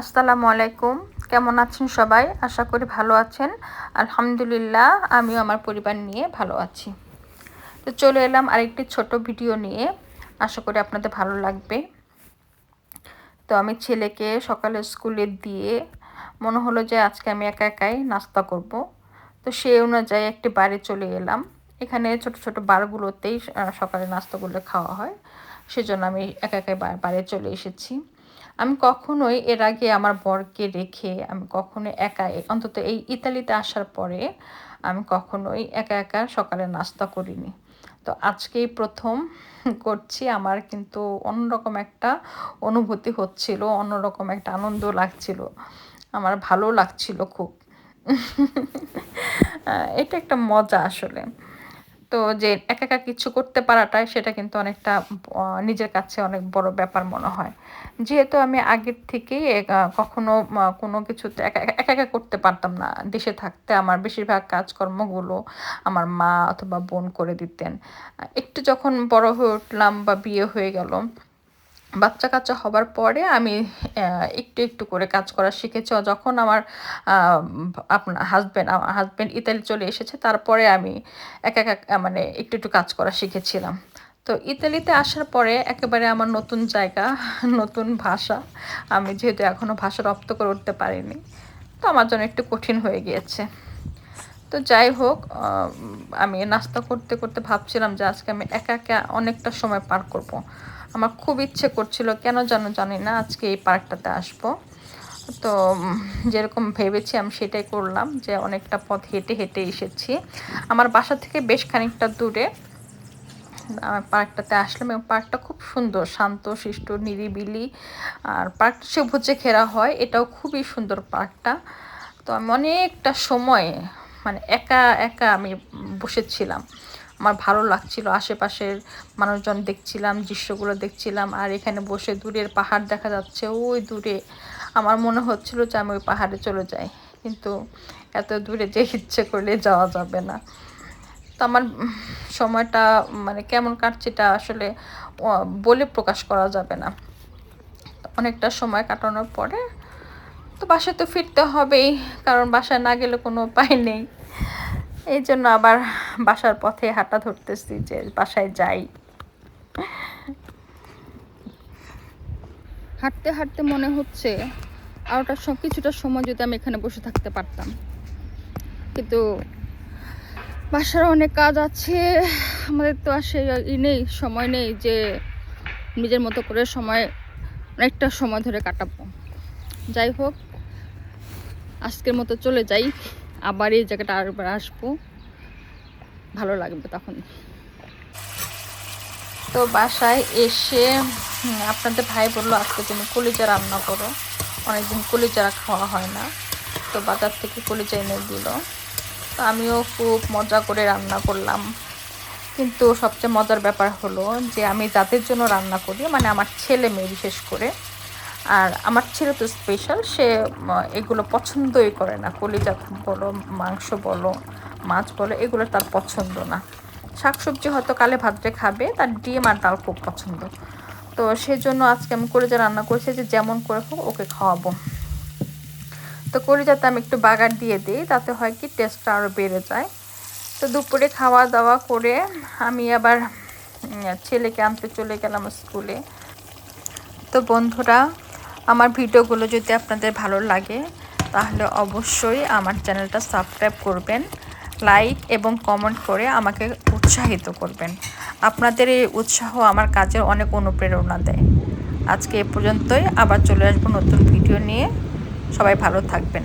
আসসালামু আলাইকুম। কেমন আছেন সবাই? আশা করি ভালো আছেন। আলহামদুলিল্লাহ, আমিও আমার পরিবার নিয়ে ভালো আছি। তো চলে এলাম আরেকটি ছোট ভিডিও নিয়ে। আশা করি আপনাদের ভালো লাগবে। তো আমি ছেলেকে সকালে স্কুলে দিয়ে মনে হলো যে আজকে আমি একা একাই নাস্তা করব। তো সেই অনুযায়ী একটি বাড়ি চলে এলাম। এখানে ছোট ছোট বারগুলোতেই সকালে নাস্তাগুলো খাওয়া হয়। সেজন্য আমি একা একাই বাড়ি চলে এসেছি। আমি কখনোই এর আগে আমার বরকে রেখে আমি কখনোই একা অন্তত এই ইতালিতে আসার পরে আমি কখনোই একা একা সকালে নাস্তা করিনি। তো আজকেই প্রথম করছি। আমার কিন্তু অন্যরকম একটা অনুভূতি হচ্ছিল, অন্যরকম একটা আনন্দ লাগছিল। আমার ভালো লাগছিল খুব। এটা একটা মজা আসলে। তো যে একা একা কিছু করতে পারাটাই সেটা কিন্তু অনেকটা নিজের কাছে অনেক বড় ব্যাপার মনে হয়। যেহেতু আমি আগের থেকেই কখনো কোনো কিছুতে একা একা করতে পারতাম না দেশে থাকতে। আমার বেশিরভাগ কাজকর্মগুলো আমার মা অথবা বোন করে দিতেন। একটু যখন বড় হয়ে উঠলাম বা বিয়ে হয়ে গেল বাচ্চা কাচ্চা হবার পরে আমি একটু একটু করে কাজ করা শিখেছি। যখন আমার আপনার হাজব্যান্ড আমার হাজব্যান্ড ইতালি চলে এসেছে, তারপরে আমি এক এক মানে একটু একটু কাজ করা শিখেছিলাম। তো ইতালিতে আসার পরে একেবারে আমার নতুন জায়গা, নতুন ভাষা, আমি যেহেতু এখনও ভাষা রপ্ত করে উঠতে পারিনি, তো আমার জন্য একটু কঠিন হয়ে গিয়েছে। তো যাই হোক আমি নাস্তা করতে করতে ভাবছিলাম যে আজকে আমি একা একা অনেকটা সময় পার করব। আমার খুব ইচ্ছে করছিল, কেন যেন জানি না আজকে এই পার্কটাতে আসব। তো যেরকম ভেবেছি আমি সেটাই করলাম যে অনেকটা পথ হেঁটে হেঁটে এসেছি। আমার বাসা থেকে বেশ খানিকটা দূরে পার্কটাতে আসলাম এবং পার্কটা খুব সুন্দর, শান্ত শিষ্ট নিরিবিলি। আর পার্কটা সবুজে ঘেরা হয়, এটাও খুবই সুন্দর পার্কটা। তো আমি অনেকটা সময় মানে একা একা আমি বসেছিলাম। আমার ভালো লাগছিল। আশেপাশের মানুষজন দেখছিলাম, দৃশ্যগুলো দেখছিলাম, আর এখানে বসে দূরের পাহাড় দেখা যাচ্ছে। ওই দূরে আমার মনে হচ্ছিল যে আমি ওই পাহাড়ে চলে যাই, কিন্তু এত দূরে যে ইচ্ছে করলে যাওয়া যাবে না। তো আমার সময়টা মানে কেমন কাটছে এটা আসলে বলে প্রকাশ করা যাবে না। অনেকটা সময় কাটানোর পরে তো বাসায় তো ফিরতে হবেই, কারণ বাসায় না গেলে কোনো উপায় নেই। এই জন্য আবার বাসার পথে হাঁটা ধরতেছি যে বাসায় যাই। হাঁটতে হাঁটতে মনে হচ্ছে আর ওটা সব কিছুটা সময় যদি আমি এখানে বসে থাকতে পারতাম। কিন্তু বাসার অনেক কাজ আছে, আমাদের তো আসে ই নেই, সময় নেই যে নিজের মতো করে সময়, অনেকটা সময় ধরে কাটাবো। যাই হোক, আজকের মতো চলে যাই। আবার এই জায়গাটা আরবার আসব। ভালো লাগবে তখন। তো বাসায় এসে আপনাদের ভাই বলল আজকে তুমি কলিজা রান্না করো। অনেকদিন কলিজা খাওয়া হয় না। তো বাজার থেকে কলিজা এনে দিল। তো আমিও খুব মজা করে রান্না করলাম। কিন্তু সবচেয়ে মজার ব্যাপার হলো যে আমি যাদের জন্য রান্না করি মানে আমার ছেলে মেয়ে বিশেষ করে আর আমার ছেলে তো স্পেশাল সে এগুলো পছন্দই করে না। কলিজা বলো, মাংস বলো, মাছ বলো, এগুলো তার পছন্দ না। শাকসবজি হয়তো কালে ভাতটা খাবে, তার ডিম আর ডাল খুব পছন্দ। তো সেজন্য আজকে আমি কলিজা রান্না করেছি, যে যেমন করে হোক ওকে খাওয়াবো। তো কলিজাতে আমি একটু বাগার দিয়ে দিই, তাতে হয় কি টেস্টটা আরও বেড়ে যায়। তো দুপুরে খাওয়া দাওয়া করে আমি আবার ছেলেকে আনতে চলে গেলাম স্কুলে। তো বন্ধুরা আমার ভিডিওগুলো যদি আপনাদের ভালো লাগে, তাহলে অবশ্যই আমার চ্যানেলটা সাবস্ক্রাইব করবেন, লাইক এবং কমেন্ট করে আমাকে উৎসাহিত করবেন। আপনাদের এই উৎসাহ আমার কাজের অনেক অনুপ্রেরণা দেয়। আজকে এ পর্যন্তই, আবার চলে আসব নতুন ভিডিও নিয়ে। সবাই ভালো থাকবেন।